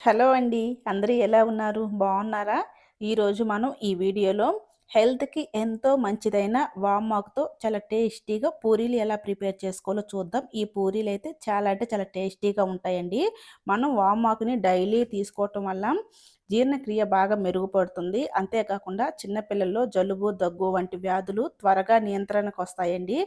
Hello అండి అందరూ ఎలా ఉన్నారు? బాగున్నారా? ఈరోజు మనం ఈ వీడియోలో హెల్త్కి ఎంతో మంచిదైన వామ్మాక్తో చాలా టేస్టీగా పూరీలు ఎలా ప్రిపేర్ చేసుకోవాలో చూద్దాం. ఈ పూరీలు అయితే చాలా అంటే చాలా టేస్టీగా ఉంటాయండి. మనం వామ్మాక్ని డైలీ తీసుకోవటం వల్ల జీర్ణక్రియ బాగా మెరుగుపడుతుంది. అంతేకాకుండా చిన్నపిల్లల్లో జలుబు దగ్గు వంటి వ్యాధులు త్వరగా నియంత్రణకు వస్తాయండి.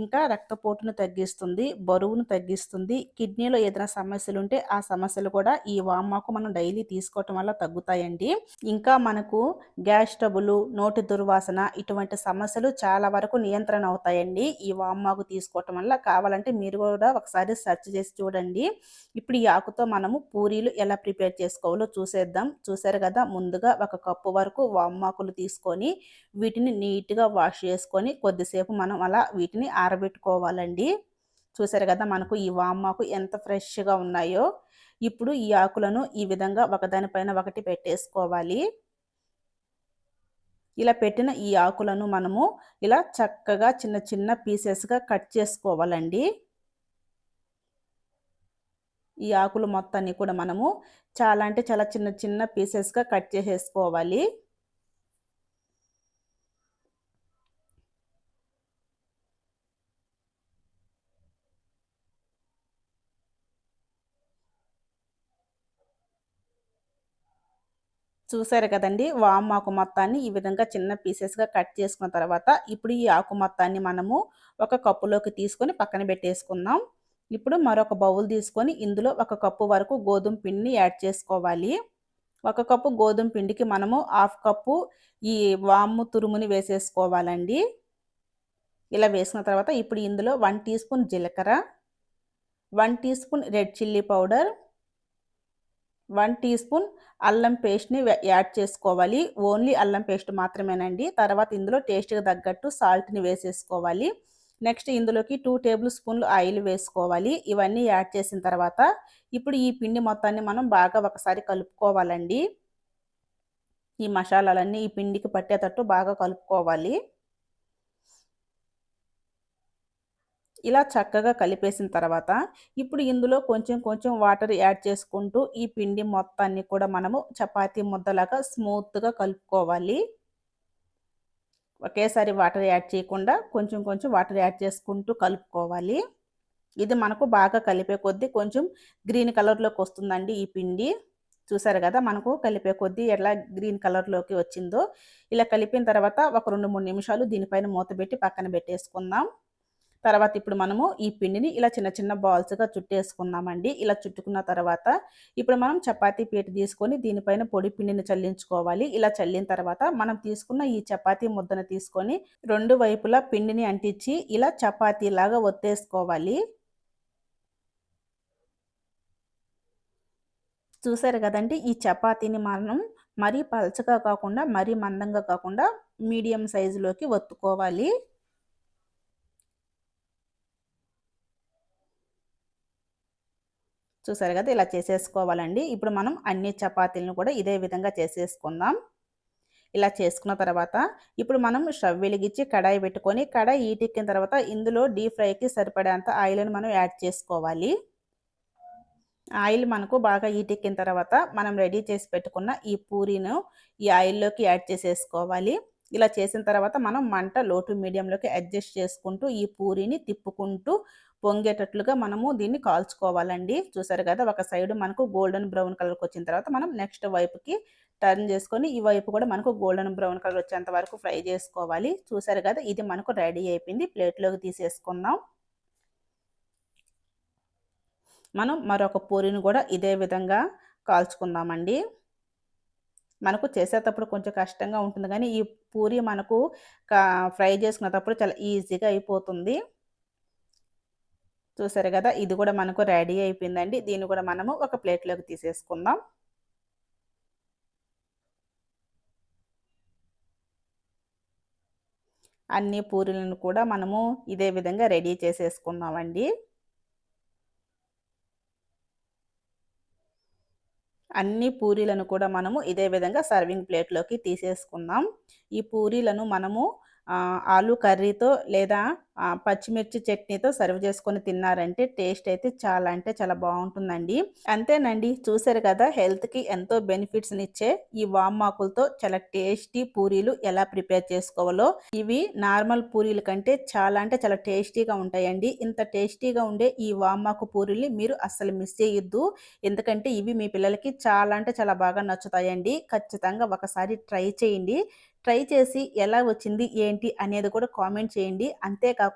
ఇంకా రక్తపోటును తగ్గిస్తుంది బరువును తగ్గిస్తుంది. కిడ్నీలో ఏదైనా సమస్యలు ఉంటే ఆ సమస్యలు కూడా ఈ వామాకు మనం డైలీ తీసుకోవటం వల్ల తగ్గుతాయండి. ఇంకా మనకు గ్యాస్ ట్రబుల్ నోటి దుర్వాసన ఇటువంటి సమస్యలు చాలా వరకు నియంత్రణ అవుతాయండి. ఈ వామాకు తీసుకోవటం వల్ల కావాలంటే మీరు కూడా ఒకసారి సెర్చ్ చేసి చూడండి. ఇప్పుడు ఈ ఆకుతో మనము పూరీలు ఎలా ప్రిపేర్ చేసుకోవాలో చూసేద్దాం. చూసారు కదా ముందుగా ఒక కప్పు వరకు వామాకులు తీసుకొని వీటిని నీట్గా వాష్ చేసుకొని కొద్దిసేపు మనం అలా వీటిని ఆరబెట్టుకోవాలండి. చూసారు కదా మనకు ఈ వామాకు ఎంత ఫ్రెష్గా ఉన్నాయో. ఇప్పుడు ఈ ఆకులను ఈ విధంగా ఒకదానిపైన ఒకటి పెట్టేసుకోవాలి. ఇలా పెట్టిన ఈ ఆకులను మనము ఇలా చక్కగా చిన్న చిన్న పీసెస్గా కట్ చేసుకోవాలండి. ఈ ఆకులు మొత్తాన్ని కూడా మనము చాలా అంటే చాలా చిన్న చిన్న పీసెస్గా కట్ చేసేసుకోవాలి. చూసారు కదండి? వామ్ ఆకు మొత్తాన్ని ఈ విధంగా చిన్న పీసెస్గా కట్ చేసుకున్న తర్వాత ఇప్పుడు ఈ ఆకు మొత్తాన్ని మనము ఒక కప్పులోకి తీసుకొని పక్కన పెట్టేసుకుందాం. ఇప్పుడు మరొక బౌల్ తీసుకొని ఇందులో ఒక కప్పు వరకు గోధుమ పిండిని యాడ్ చేసుకోవాలి. ఒక కప్పు గోధుమ పిండికి మనము హాఫ్ కప్పు ఈ వాము తురుముని వేసేసుకోవాలండి. ఇలా వేసిన తర్వాత ఇప్పుడు ఇందులో వన్ టీ స్పూన్ జీలకర్ర one teaspoon red chilli powder one teaspoon అల్లం పేస్ట్ని యాడ్ చేసుకోవాలి. ఓన్లీ అల్లం పేస్ట్ మాత్రమేనండి. తర్వాత ఇందులో టేస్ట్కి తగ్గట్టు సాల్ట్ని వేసేసుకోవాలి. నెక్స్ట్ ఇందులోకి టూ టేబుల్ స్పూన్లు ఆయిల్ వేసుకోవాలి. ఇవన్నీ యాడ్ చేసిన తర్వాత ఇప్పుడు ఈ పిండి మొత్తాన్ని మనం బాగా ఒకసారి కలుపుకోవాలండి. ఈ మసాలాలన్నీ ఈ పిండికి పట్టేటట్టు బాగా కలుపుకోవాలి. ఇలా చక్కగా కలిపేసిన తర్వాత ఇప్పుడు ఇందులో కొంచెం కొంచెం వాటర్ యాడ్ చేసుకుంటూ ఈ పిండి మొత్తాన్ని కూడా మనము చపాతీ ముద్దలాగా స్మూత్గా కలుపుకోవాలి. ఒకేసారి వాటర్ యాడ్ చేయకుండా కొంచెం కొంచెం వాటర్ యాడ్ చేసుకుంటూ కలుపుకోవాలి. ఇది మనకు బాగా కలిపే కొద్దీ కొంచెం గ్రీన్ కలర్లోకి వస్తుందండి ఈ పిండి. చూసారు కదా మనకు కలిపే కొద్దీ ఎలా గ్రీన్ కలర్లోకి వచ్చిందో. ఇలా కలిపిన తర్వాత ఒక రెండు మూడు నిమిషాలు దీనిపైన మూత పెట్టి పక్కన పెట్టేసుకుందాం. తర్వాత ఇప్పుడు మనము ఈ పిండిని ఇలా చిన్న చిన్న బాల్స్గా చుట్టేసుకున్నామండి ఇలా చుట్టుకున్న తర్వాత ఇప్పుడు మనం చపాతీ పీట తీసుకొని దీనిపైన పొడి పిండిని చల్లించుకోవాలి. ఇలా చల్లిన తర్వాత మనం తీసుకున్న ఈ చపాతీ ముద్దను తీసుకొని రెండు వైపులా పిండిని అంటించి ఇలా చపాతీలాగా ఒత్తేసుకోవాలి. చూసారు కదండి? ఈ చపాతీని మనం మరీ పలచగా కాకుండా మరీ మందంగా కాకుండా మీడియం సైజులోకి ఒత్తుకోవాలి. చూసారు కదా ఇలా చేసేసుకోవాలండి. ఇప్పుడు మనం అన్ని చపాతీలను కూడా ఇదే విధంగా చేసేసుకుందాం. ఇలా చేసుకున్న తర్వాత ఇప్పుడు మనం స్టవ్ వెలిగించి కడాయి పెట్టుకొని కడాయి ఈటెక్కిన తర్వాత ఇందులో డీప్ ఫ్రైకి సరిపడేంత ఆయిల్ని మనం యాడ్ చేసుకోవాలి. ఆయిల్ మనకు బాగా ఈటెక్కిన తర్వాత మనం రెడీ చేసి పెట్టుకున్న ఈ పూరీను ఈ ఆయిల్లోకి యాడ్ చేసేసుకోవాలి. ఇలా చేసిన తర్వాత మనం మంట లోటు మీడియంలోకి అడ్జస్ట్ చేసుకుంటూ ఈ పూరిని తిప్పుకుంటూ పొంగేటట్లుగా మనము దీన్ని కాల్చుకోవాలండి. చూసారు కదా ఒక సైడ్ మనకు గోల్డెన్ బ్రౌన్ కలర్కి వచ్చిన తర్వాత మనం నెక్స్ట్ వైపుకి టర్న్ చేసుకొని ఈ వైపు కూడా మనకు గోల్డెన్ బ్రౌన్ కలర్ వచ్చేంత వరకు ఫ్రై చేసుకోవాలి. చూసారు కదా ఇది మనకు రెడీ అయిపోయింది. ప్లేట్లోకి తీసేసుకుందాం. మనం మరొక పూరిని కూడా ఇదే విధంగా కాల్చుకుందామండి. మనకు చేసేటప్పుడు కొంచెం కష్టంగా ఉంటుంది. కానీ ఈ పూరి మనకు ఫ్రై చేసుకునేటప్పుడు చాలా ఈజీగా అయిపోతుంది. చూసారు కదా ఇది కూడా మనకు రెడీ అయిపోయిందండి. దీన్ని కూడా మనము ఒక ప్లేట్లోకి తీసేసుకుందాం. అన్ని పూరీలను కూడా మనము ఇదే విధంగా రెడీ చేసేసుకుందామండి. అన్ని పూరీలను కూడా మనము ఇదే విధంగా సర్వింగ్ ప్లేట్లోకి తీసేసుకుందాం. ఈ పూరీలను మనము ఆలు కర్రీతో లేదా పచ్చిమిర్చి చట్నీతో సర్వ్ చేసుకొని తిన్నారంటే టేస్ట్ అయితే చాలా అంటే చాలా బాగుంటుందండి. అంతేనండి చూసారు కదా హెల్త్కి ఎంతో బెనిఫిట్స్ని ఇచ్చే ఈ వామాకులతో చాలా టేస్టీ పూరీలు ఎలా ప్రిపేర్ చేసుకోవాలో. ఇవి నార్మల్ పూరీల కంటే చాలా అంటే చాలా టేస్టీగా ఉంటాయండి. ఇంత టేస్టీగా ఉండే ఈ వామాకు పూరీల్ని మీరు అస్సలు మిస్ చేయొద్దు. ఎందుకంటే ఇవి మీ పిల్లలకి చాలా అంటే చాలా బాగా నచ్చుతాయండి. ఖచ్చితంగా ఒకసారి ట్రై చేయండి. ట్రై చేసి ఎలా వచ్చింది ఏంటి అనేది కూడా కామెంట్ చేయండి. అంతేకాకుండా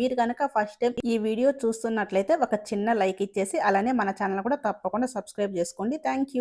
మీరు కనుక ఫస్ట్ టైం ఈ వీడియో చూస్తున్నట్లయితే ఒక చిన్న లైక్ ఇచ్చేసి అలానే మన ఛానల్ కూడా తప్పకుండా సబ్స్క్రైబ్ చేసుకోండి. థ్యాంక్